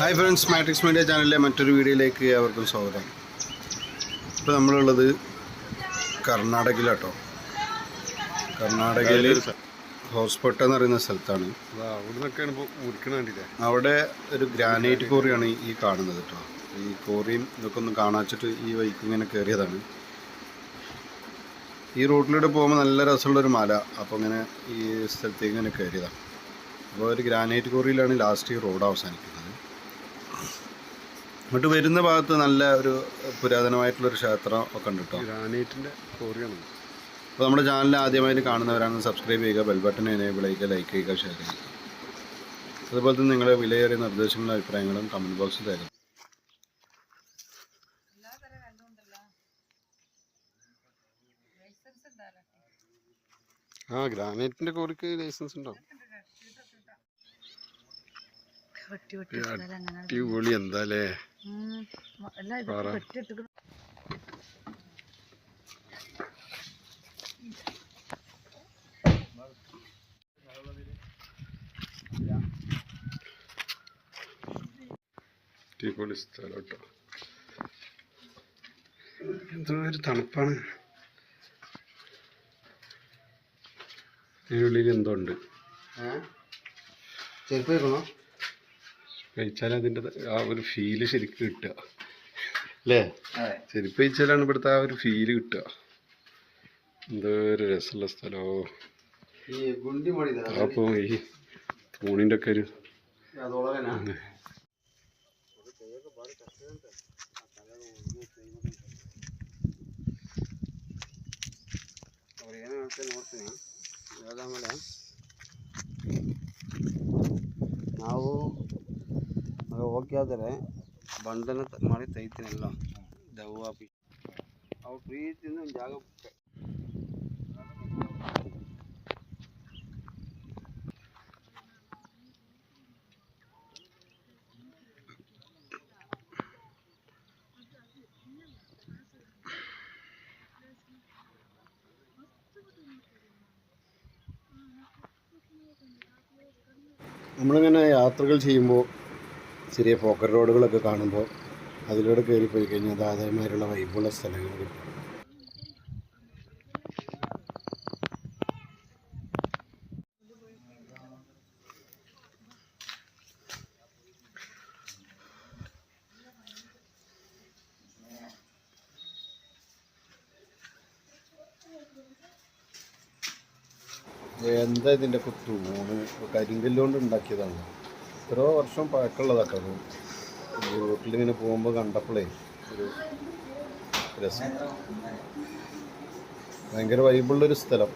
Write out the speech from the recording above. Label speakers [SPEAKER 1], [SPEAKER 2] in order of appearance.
[SPEAKER 1] Hi friends matrix media ചാനലിലെ മറ്റൊരു വീഡിയോയിലേക്ക് അവർക്കും സ്വാഗതം. ഇപ്പോൾ നമ്മളുള്ളത് കർണാടകയിലാട്ടോ. കർണാടകയിൽ ഹോസ്പെട്ട എന്ന് പറയുന്ന സ്ഥലത്താണ്. അവിടെ ഒരു ഗ്രാനൈറ്റ് കോറിയാണ് ഈ കാണുന്നത് കേട്ടോ ഈ കോറിയും ഇതൊക്കെ ഒന്ന് കാണാച്ചിട്ട് ഈ വൈക്ക് ഇങ്ങനെ കയറിയതാണ് ഈ റോഡിലൂടെ പോകുമ്പോൾ നല്ല രസമുള്ളൊരു മല. അപ്പോൾ ഇങ്ങനെ ഈ സ്ഥലത്തേക്ക് ഇങ്ങനെ കയറിയതാണ് അപ്പോൾ ഒരു ഗ്രാനൈറ്റ് കോറിയിലാണ് ലാസ്റ്റ് ഈ റോഡ് അവസാനിക്കുന്നത്. ഇങ്ങോട്ട് വരുന്ന ഭാഗത്ത് നല്ല ഒരു പുരാതനമായിട്ടുള്ളൊരു ക്ഷേത്രം ഒക്കെ ഉണ്ട് കേട്ടോ
[SPEAKER 2] ഗ്രാനൈറ്റിന്റെ കോറിയാണ്
[SPEAKER 1] അപ്പോൾ നമ്മുടെ ചാനൽ ആദ്യമായിട്ട് കാണുന്നവരാണ് സബ്സ്ക്രൈബ് ചെയ്യുക ബെൽ ബട്ടൺ എനേബിൾ ചെയ്യുക ലൈക്ക് ചെയ്യുക ഷെയർ ചെയ്യുക. അതുപോലെ തന്നെ നിങ്ങളുടെ വിലയേറിയ നിർദ്ദേശങ്ങളും അഭിപ്രായങ്ങളും കമന്റ് ബോക്സിൽ തരും.
[SPEAKER 2] ആ ഗ്രാനൈറ്റിന്റെ കോറിക്ക് ലൈസൻസ് ഉണ്ടാവും അടിപൊളി എന്താ അല്ലേ.
[SPEAKER 3] അല്ല ഇത്
[SPEAKER 2] അടിപൊളി സ്ഥലം കേട്ടോ. എന്തോ ഒരു തണുപ്പാണ്. ഇതിനുള്ളിൽ എന്തോ ഉണ്ട്. കഴിച്ചാൽ അതിന്റെ ആ ഒരു ഫീൽ ശരിക്കും കിട്ടുക. അല്ലേ ചെരുപ്പ് കഴിച്ചാലാണ് ഇവിടുത്തെ ആ ഒരു ഫീല് കിട്ടുക എന്തോ ഒരു രസമുള്ള സ്ഥലമോ
[SPEAKER 1] ഈ ഗുണ്ടി മണി
[SPEAKER 2] അപ്പോൾ ഈ തൂണിൻ്റെ ഒക്കെ ഒരു
[SPEAKER 1] അതോളെ
[SPEAKER 4] ಅವ್ರು ಏನು ಹೇಳ್ತಾರೆ ನೋಡ್ತೀನಿ ಅದಾದಮೇಲೆ ನಾವು ಆಗ ಹೋಗಿ ಆದರೆ ಬಂಧನ ತ- ಮಾಡಿ ತೆಗಿತೀನಿ ಎಲ್ಲ ದವ್ವ ಪಿ ಅವ್ರು ಪ್ರೀತಿಯಿಂದ ಒಂದು ಜಾಗ ಬಿಟ್ಟೆ.
[SPEAKER 1] നമ്മളിങ്ങനെ യാത്രകൾ ചെയ്യുമ്പോൾ ചെറിയ പോക്കറ്റ് റോഡുകളൊക്കെ കാണുമ്പോൾ അതിലൂടെ കയറി പോയി കഴിഞ്ഞാൽ ദാതാമാരുള്ള വൈബുള്ള സ്ഥലങ്ങൾ കിട്ടും. എന്താ ഇതിന്റെ കുത്തു മൂന്ന് കരിങ്കല്ലുകൊണ്ട് ഉണ്ടാക്കിയതാണ്? എത്രയോ വർഷം പഴക്കമുള്ളതൊക്കെ അത്. ഇങ്ങനെ പോകുമ്പോൾ കണ്ടപ്പോഴേ ഒരു രസം. ഭയങ്കര വൈബുള്ളൊരു സ്ഥലം.